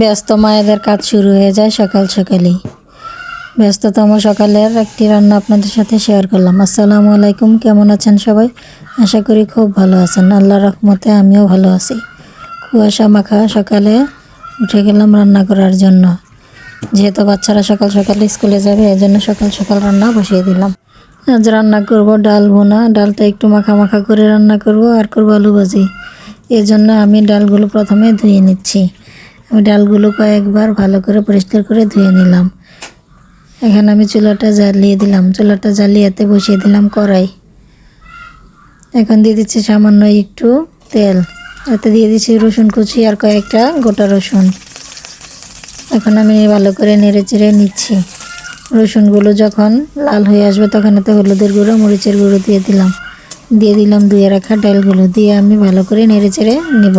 ব্যস্ত মায়েদের কাজ শুরু হয়ে যায় সকাল সকালেই। ব্যস্ততম সকালের একটি রান্না আপনাদের সাথে শেয়ার করলাম। আসসালামু আলাইকুম, কেমন আছেন সবাই? আশা করি খুব ভালো আছেন। আল্লাহ রহমতে আমিও ভালো আছি। কুয়াশা মাখা সকালে উঠে গেলাম রান্না করার জন্য। যেহেতু বাচ্চারা সকাল সকাল স্কুলে যাবে এই জন্য সকাল সকাল রান্না বসিয়ে দিলাম। আজ রান্না করব ডাল বোনা ডালটা একটু মাখা মাখা করে রান্না করব আর করব আলু ভাজি। এই জন্য আমি ডালগুলো প্রথমে ধুয়ে নিচ্ছি। আমি ডালগুলো কয়েকবার ভালো করে পরিষ্কার করে ধুয়ে নিলাম। এখানে আমি চুলাটা জ্বালিয়ে দিলাম। চুলাটা জ্বালিয়েতে বসিয়ে দিলাম কড়াই। এখন দিয়ে দিচ্ছি সামান্য একটু তেল। এতে দিয়ে দিচ্ছি রসুন কুচি আর কয়েকটা গোটা রসুন। এখন আমি ভালো করে নেড়ে চেড়ে নিচ্ছি। রসুনগুলো যখন লাল হয়ে আসবে তখন এতে হলুদের গুঁড়ো, মরিচের গুঁড়ো দিয়ে দিলাম। দিয়ে দিলাম ধুয়ে রাখা ডালগুলো। দিয়ে আমি ভালো করে নেড়ে চেড়ে নেব।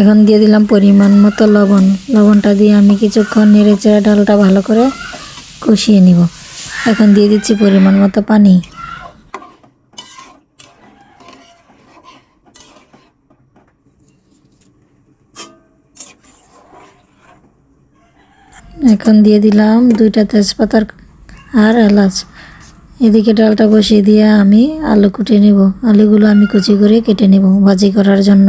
এখন দিয়ে দিলাম পরিমাণ মতো লবণ। লবণটা দিয়ে আমি কিছুক্ষণ নেড়ে চেড়ে ডালটা ভালো করে কষিয়ে নিব। এখন দিয়ে দিচ্ছি পরিমাণ মতো পানি। এখন দিয়ে দিলাম দুইটা তেজপাতার আর এলাচ। এদিকে ডালটা বসিয়ে দিয়ে আমি আলু কুটে নেব। আলুগুলো আমি কুচি করে কেটে নেব ভাজি করার জন্য।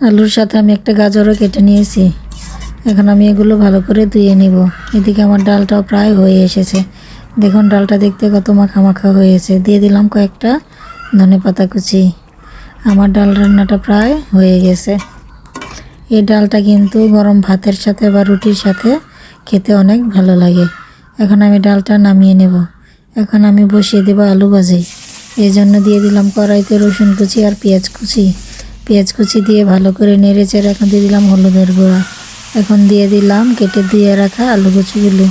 আলুর সাথে আমি একটা গাজরও কেটে নিয়েছি। এখন আমি এগুলো ভালো করে ধুয়ে নিব। এদিকে আমার ডালটাও প্রায় হয়ে এসেছে। দেখুন, ডালটা দেখতে কত মাখা মাখা হয়েছে। দিয়ে দিলাম কয়েকটা ধনে পাতা কুচি। আমার ডাল রান্নাটা প্রায় হয়ে গেছে। এই ডালটা কিন্তু গরম ভাতের সাথে বা রুটির সাথে খেতে অনেক ভালো লাগে। এখন আমি ডালটা নামিয়ে নেব। এখন আমি বসিয়ে দেবো আলু ভাজি। এই জন্য দিয়ে দিলাম কড়াইতে রসুন কুচি আর পেঁয়াজ কুচি। পেঁয়াজ কুচি দিয়ে ভালো করে নেড়ে চেড়ে এখন দিয়ে দিলাম হলুদের গুঁড়া। এখন দিয়ে দিলাম, কেটে দিয়ে রাখা আলু কুচিগুলো।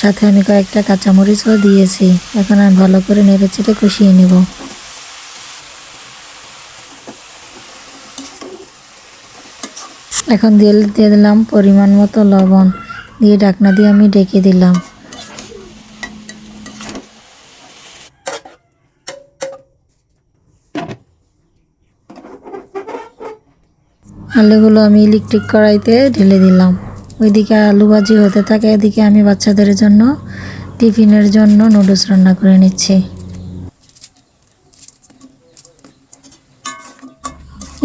সাথে আমি কয়েকটা কাঁচামরিচও দিয়েছি। এখন আমি ভালো করে নেড়ে চেড়ে কষিয়ে নেব। এখন দিয়ে দিয়ে দিলাম পরিমাণ মতো লবণ। দিয়ে ঢাকনা দিয়ে আমি ডেকে দিলাম। আলুগুলো আমি ইলেকট্রিক কড়াইতে ঢেলে দিলাম। ওইদিকে আলু ভাজি হতে থাকে, এদিকে আমি বাচ্চাদের জন্য টিফিনের জন্য নুডলস রান্না করে নিচ্ছি।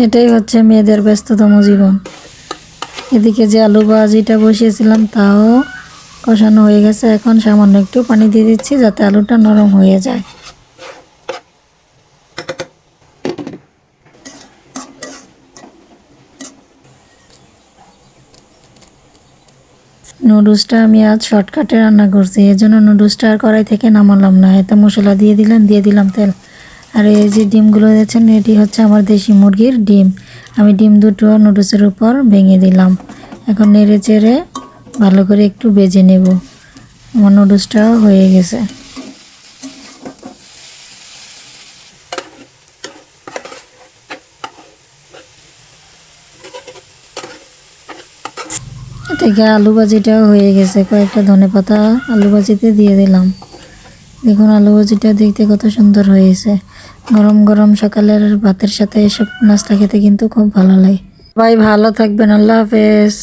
এটাই হচ্ছে মেয়েদের ব্যস্ততম জীবন। এদিকে যে আলু ভাজিটা বসিয়েছিলাম, তাও কষানো হয়ে গেছে। এখন সামান্য একটু পানি দিয়ে দিচ্ছি যাতে আলুটা নরম হয়ে যায়। নুডলসটা আমি আজ শর্টকাটে রান্না করছি, এই জন্য নুডলসটা আর কড়াই থেকে নামালাম না। এত মশলা দিয়ে দিলাম দিয়ে দিলাম তেল। আর এই যে ডিমগুলো দিয়েছেন এটি হচ্ছে আমার দেশি মুরগির ডিম। আমি ডিম দুটো নুডলসের উপর ভেঙে দিলাম। এখন নেড়ে চেড়ে ভালো করে একটু বেজে নেব। আমার নুডলসটাও হয়ে গেছে। থেকে আলু ভাজিটাও হয়ে গেছে, কয়েকটা ধনে পাতা আলু ভাজিতে দিয়ে দিলাম। দেখুন আলু ভাজিটা দেখতে কত সুন্দর হয়েছে। গরম গরম সকালের ভাতের সাথে এসব নাস্তা খেতে কিন্তু খুব ভালো লাগে। ভাই ভালো থাকবেন, আল্লাহ হাফেজ।